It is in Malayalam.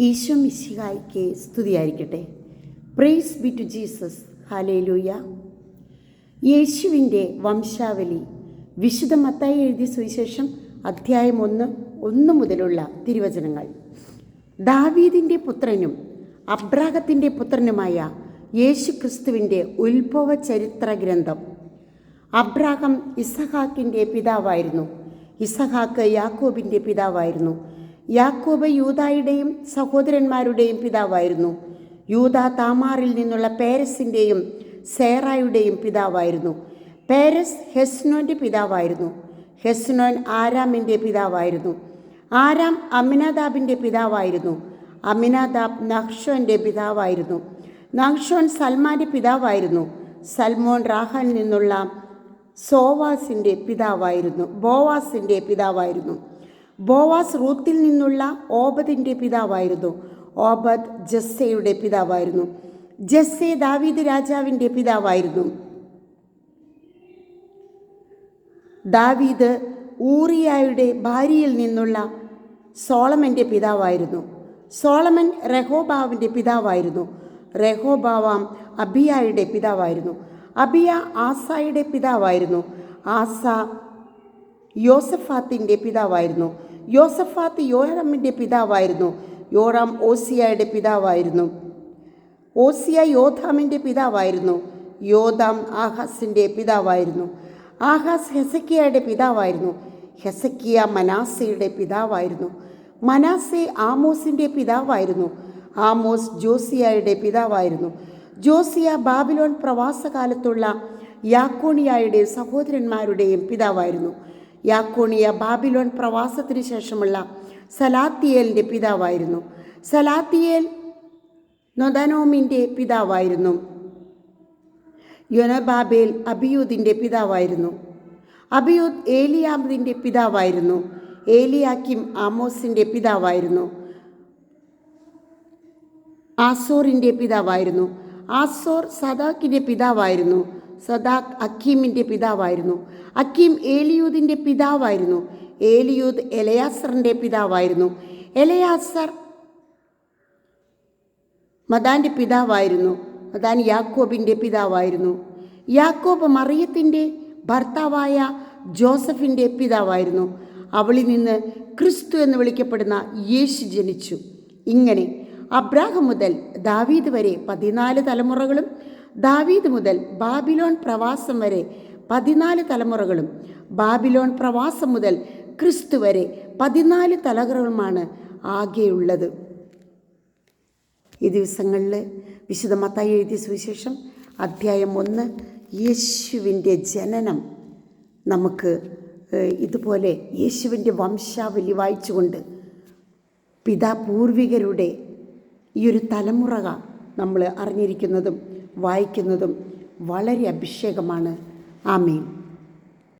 ഈശോ മിശിഹായിക്ക് സ്തുതിയായിരിക്കട്ടെ. Praise be to Jesus hallelujah യേശുവിന്റെ വംശാവലി. വിശുദ്ധ മത്തായി എഴുതിയ സുവിശേഷം അധ്യായം ഒന്ന് ഒന്ന് മുതലുള്ള തിരുവചനങ്ങൾ. ദാവീദിന്റെ പുത്രനും അബ്രാഹത്തിന്റെ പുത്രനുമായ യേശു ക്രിസ്തുവിന്റെ ഉത്ഭവ ചരിത്ര ഗ്രന്ഥം. അബ്രാഹം ഇസഹാക്കിന്റെ പിതാവായിരുന്നു. ഇസഹാക്ക് യാക്കോബിന്റെ പിതാവായിരുന്നു. യാക്കോബ് യൂതായുടെയും സഹോദരന്മാരുടെയും പിതാവായിരുന്നു. യൂത താമാറിൽ നിന്നുള്ള പേരസിന്റെയും സേറായുടെയും പിതാവായിരുന്നു. പേരസ് ഹെസ്നോന്റെ പിതാവായിരുന്നു. ഹെസ്നോൻ ആരാമിന്റെ പിതാവായിരുന്നു. ആരാം അമിനാദാബിന്റെ പിതാവായിരുന്നു. അമിനാദാബ് നഹ്ഷോന്റെ പിതാവായിരുന്നു. നഹ്ഷോൻ സൽമാന്റെ പിതാവായിരുന്നു. സൽമോൻ റാഹാനിൽ നിന്നുള്ള സോവാസിന്റെ പിതാവായിരുന്നു. ബോവാസിന്റെ പിതാവായിരുന്നു. ബോവാസ് റൂത്തിൽ നിന്നുള്ള ഓബദിന്റെ പിതാവായിരുന്നു. ഓബദ് ജസ്സയുടെ പിതാവായിരുന്നു. ജസ്സെ ദാവീദ് രാജാവിന്റെ പിതാവായിരുന്നു. ദാവീദ് ഊറിയായുടെ ഭാര്യയിൽ നിന്നുള്ള സോളമന്റെ പിതാവായിരുന്നു. സോളമൻ റെഹോബാവിന്റെ പിതാവായിരുന്നു. റെഹോബാവാം അബിയായുടെ പിതാവായിരുന്നു. അബിയ ആസായുടെ പിതാവായിരുന്നു. ആസ യോസഫാത്തിന്റെ പിതാവായിരുന്നു. യോസഫാത്ത് യോറാമിന്റെ പിതാവായിരുന്നു. യോറാം ഓസിയയുടെ പിതാവായിരുന്നു. ഓസിയ യോധാമിന്റെ പിതാവായിരുന്നു. യോധാം ആഹാസിന്റെ പിതാവായിരുന്നു. ആഹാസ് ഹെസക്കിയയുടെ പിതാവായിരുന്നു. ഹെസക്കിയ മനാസയുടെ പിതാവായിരുന്നു. മനാസെ ആമോസിന്റെ പിതാവായിരുന്നു. ആമോസ് ജോസിയായുടെ പിതാവായിരുന്നു. ജോസിയ ബാബിലോൺ പ്രവാസകാലത്തുള്ള യാക്കോണിയായുടെ സഹോദരന്മാരുടെയും പിതാവായിരുന്നു. യാക്കോണിയ ബാബിലോൺ പ്രവാസത്തിന് ശേഷമുള്ള സലാത്തിയേലിന്റെ പിതാവായിരുന്നു. സലാത്തിയേൽ നൊദനോമിന്റെ പിതാവായിരുന്നു. യൊനബാബേൽ അബിയൂദിന്റെ പിതാവായിരുന്നു. അബിയൂദ് ഏലിയാമിന്റെ പിതാവായിരുന്നു. ഏലിയാക്കിം ആമോസിന്റെ പിതാവായിരുന്നു. ആസോറിന്റെ പിതാവായിരുന്നു. ആസോർ സദാക്കിന്റെ പിതാവായിരുന്നു. സദാഖ് അക്കീമിന്റെ പിതാവായിരുന്നു. അക്കീം ഏലിയൂദിന്റെ പിതാവായിരുന്നു. ഏലിയൂദ് എലയാസറിന്റെ പിതാവായിരുന്നു. എലയാസർ മദാന്റെ പിതാവായിരുന്നു. മദാൻ യാക്കോബിന്റെ പിതാവായിരുന്നു. യാക്കോബ് മറിയത്തിന്റെ ഭർത്താവായ ജോസഫിന്റെ പിതാവായിരുന്നു. അവളിൽ നിന്ന് ക്രിസ്തു എന്ന് വിളിക്കപ്പെടുന്ന യേശു ജനിച്ചു. ഇങ്ങനെ അബ്രാഹം മുതൽ ദാവീദ് വരെ പതിനാല് തലമുറകളും ദാവീദ് മുതൽ ബാബിലോൺ പ്രവാസം വരെ പതിനാല് തലമുറകളും ബാബിലോൺ പ്രവാസം മുതൽ ക്രിസ്തു വരെ പതിനാല് തലമുറകളുമാണ് ആകെയുള്ളത്. ഈ ദിവസങ്ങളിൽ വിശുദ്ധ മത്തായി എഴുതിയ സുവിശേഷം അധ്യായം ഒന്ന് യേശുവിന്റെ ജനനം. നമുക്ക് ഇതുപോലെ യേശുവിന്റെ വംശാവലി വായിച്ചുകൊണ്ട് പിതാ പൂർവികരുടെ ഈ ഒരു തലമുറക നമ്മൾ അറിഞ്ഞിരിക്കുന്നതും വായിക്കുന്നതും വളരെ അഭിഷേകമാണ്. ആമേൻ.